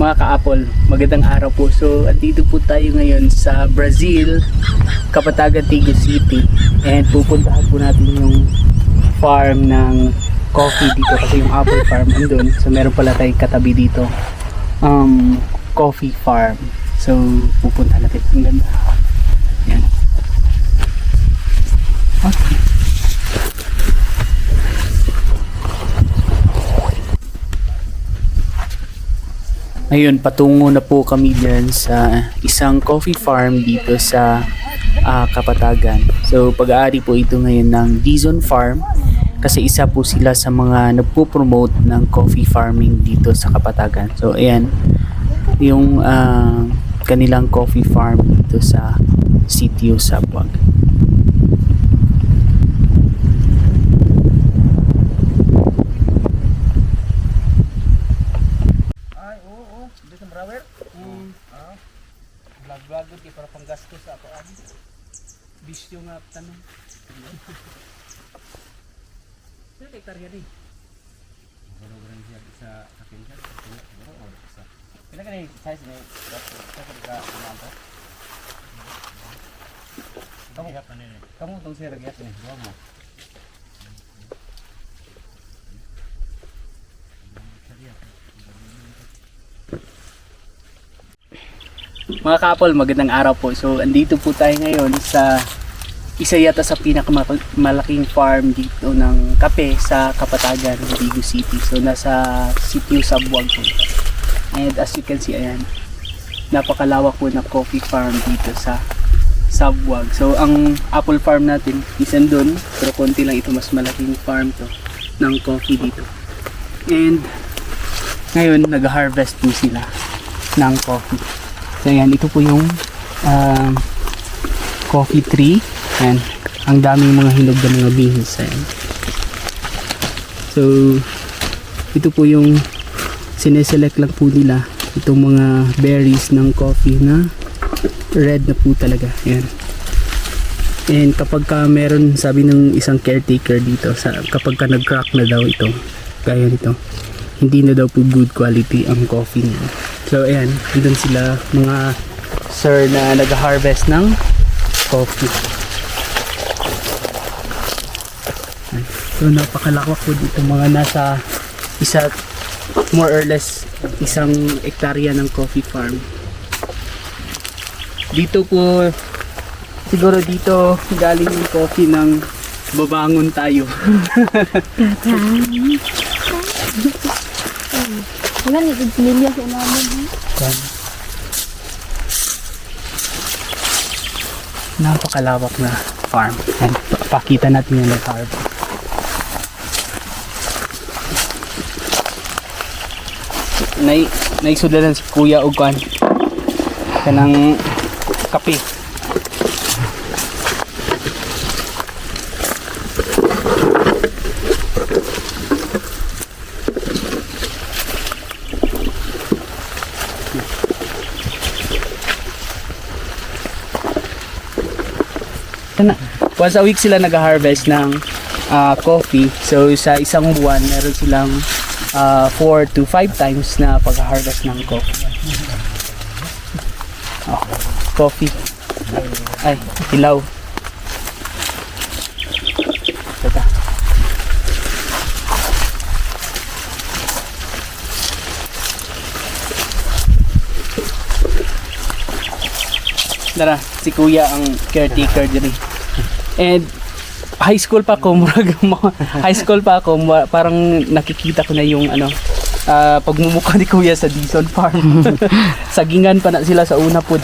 Mga ka-Apple, magandang araw po. So, andito po tayo ngayon sa Brazil, Kapatagan, Tigo City. And pupuntahan po natin yung farm ng coffee dito kasi yung apple farm andun. So, meron pala tayong katabi dito. Um, coffee farm. So, pupunta natin. Ang ganda. Yan. Okay. Ngayon, patungo na po kami dyan sa isang coffee farm dito sa ah, Kapatagan. So, pag-aari po ito ngayon ng Dizon Farm kasi isa po sila sa mga nagpo-promote ng coffee farming dito sa Kapatagan. So, ayan, yung ah, kanilang coffee farm dito sa sitio Sabwag. Ay, oo, oo. Dito sa Brawer? Mm. Ah. Vlog-vlog ko kay para panggastos sa ako ani. Bisyo nga tanong. Sino hektarya di? Barang-barang siya sa akin siya. Siguro o sa Pila ka ni size ni sa ka kumanta? Kamu nila. kamu tong sir gyat ni. Wa mo. Mga kapol, magandang araw po. So, andito po tayo ngayon sa isa yata sa pinakamalaking farm dito ng kape sa Kapatagan, Bigo City. So, nasa sitio Sabwag po. And as you can see, ayan, napakalawak po na coffee farm dito sa Sabwag. So, ang apple farm natin, isan doon, pero konti lang ito, mas malaking farm to ng coffee dito. And, ngayon, nag-harvest po sila ng coffee. So, ayan, ito po yung um, coffee tree. Ayan, ang daming mga hinog na mga beans. Ayan. So, ito po yung sineselect lang po nila itong mga berries ng coffee na red na po talaga. Ayan. And kapag ka meron, sabi ng isang caretaker dito, sa, kapag ka nag-crack na daw ito, gaya nito, hindi na daw po good quality ang coffee niya. So, ayan, andun sila mga sir na nag-harvest ng coffee. Ayan. So, napakalakwak po dito mga nasa isa, more or less, isang ektarya ng coffee farm. Dito po, siguro dito galing yung coffee ng babangon tayo. Wala ni pamilya sa namin. Napakalawak na farm. Pa- Pakita natin yung farm. Nay, naisudalan si Kuya og kan. Kanang kape. Kana, once a week sila nag-harvest ng ah, coffee. So sa isang buwan, meron silang 4 to 5 times na pag-harvest ng coffee. Oh, coffee. Ay, hilaw. Teka. Tara, si Kuya ang caretaker diri. And high school pa ako, murag high school pa ako, parang nakikita ko na yung ano, ah, pagmumukha ni Kuya sa Dison Farm. Sagingan pa na sila sa una po.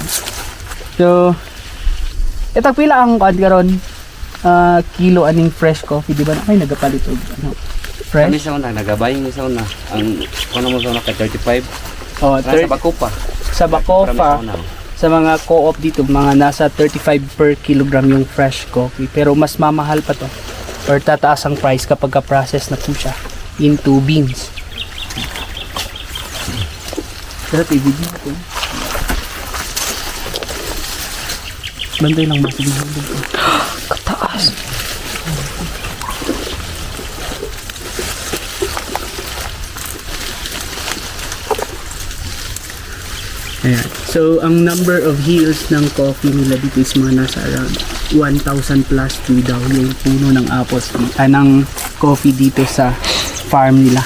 So, etag pila ang kuan karon ah, kilo aning fresh coffee, di ba? Ay nagapalit og ano, Kami fresh. sa una, nagabayin ni sa una. Ang kuno mo sa una kay 35. Oh, Nasa third, bako pa. sa Bacopa. Sa mga co-op dito, mga nasa 35 per kilogram yung fresh coffee. Pero mas mamahal pa to. Or tataas ang price kapag ka-process na po siya into beans. Pero i-video natin. Bantay lang dito. Kataas! Ayan. So, ang number of hills ng coffee nila dito is mga nasa around 1,000 plus tree daw yung puno ng apples, ah, ng coffee dito sa farm nila.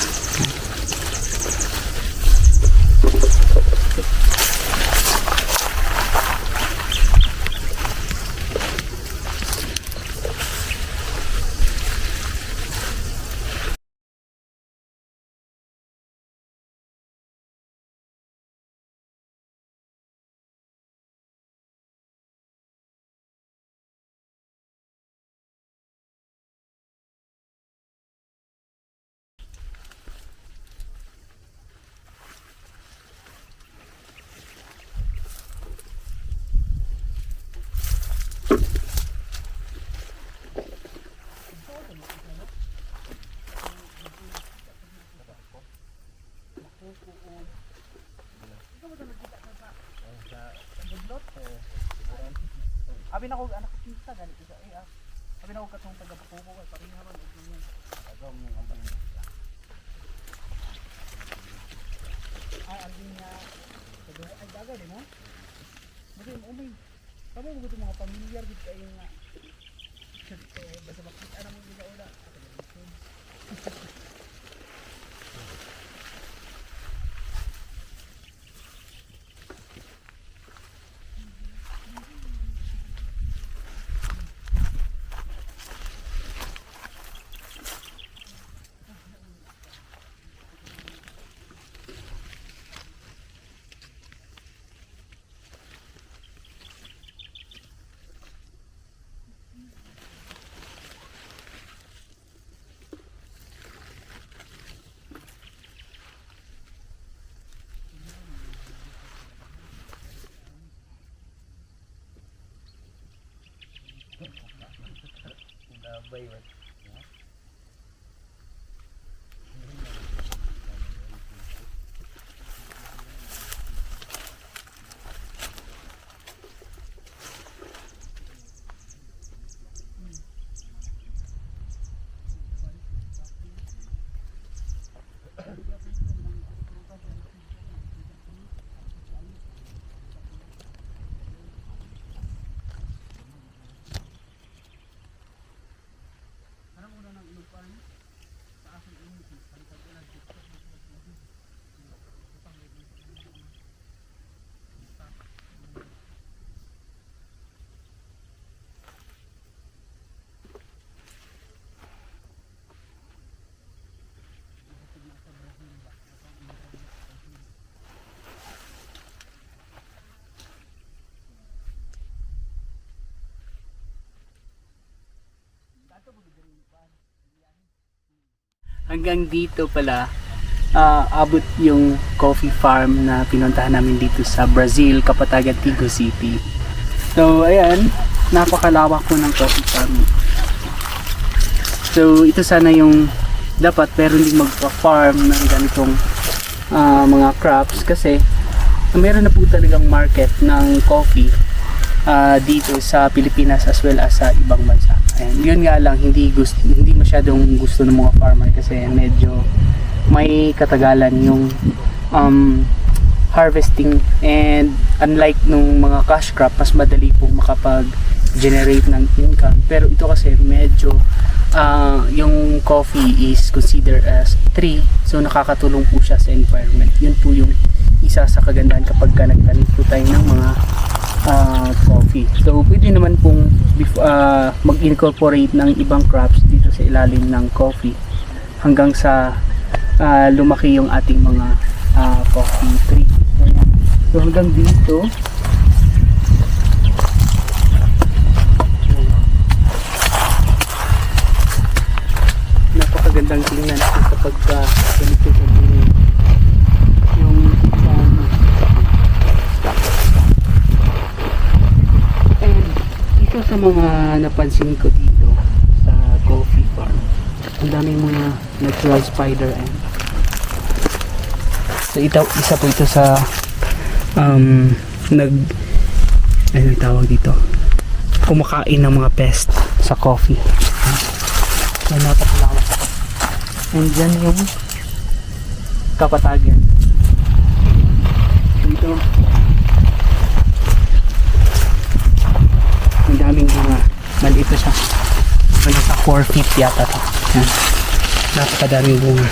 Abi na ko anak kita ganito sa eh. Abi na ko katong taga Puko kay pareha man og ganyan. Agaw mo ang balik. Ay alin niya. Taga ay daga din mo. Kasi mo may Kamu mo gito mga pamilyar gid kayo nga. Eh, basta makita na mo gid ula. favorite. Hanggang dito pala ah, abot yung coffee farm na pinuntahan namin dito sa Brazil, Kapatagan, Tigo City. So, ayan, napakalawak po ng coffee farm. So, ito sana yung dapat meron din magpa-farm ng ganitong ah, mga crops kasi meron na po talagang market ng coffee ah, dito sa Pilipinas as well as sa ibang bansa. Ayan, yun nga lang hindi gusto hindi masyadong gusto ng mga farmer kasi medyo may katagalan yung um, harvesting and unlike nung mga cash crop mas madali pong makapag generate ng income. Pero ito kasi medyo ah, yung coffee is considered as tree so nakakatulong po siya sa environment. Yun po yung isa sa kagandahan kapag ka nagtanim po tayo ng mga ah, coffee. So, pwede naman pong ah, mag-incorporate ng ibang crops dito sa ilalim ng coffee hanggang sa ah, lumaki yung ating mga ah, coffee tree. Ayan. So, hanggang dito, napakagandang tingnan kung kapag uh, ganito yung yung um, And isa sa mga napansin ko dito sa coffee farm, ang daming mga natural spider ant. So ito, isa po ito sa um, nag ano tawag dito? Kumakain ng mga pest sa coffee. So napakalawak. And dyan yung kapatagan. Dito, Napakadaming bunga. Maliit na siya. Ano sa 4 feet yata to. Yan. Napakadaming bunga.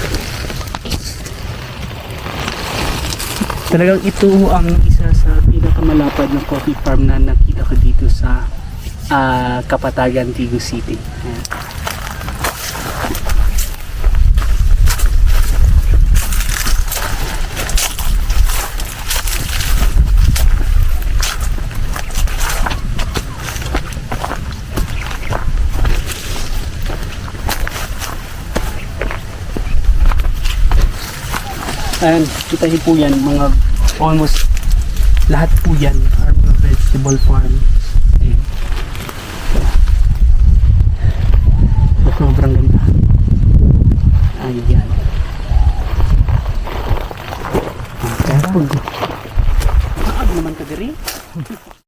Talagang ito ang isa sa pinakamalapad na coffee farm na nakita ko dito sa ah, Kapatagan, Tigo City. Ayan. Ayan, kita niyo po yan, mga almost lahat po yan are mga vegetable farm. Ayan. So, sobrang ganda. Ayan. Ah, Pero, naman ka diri.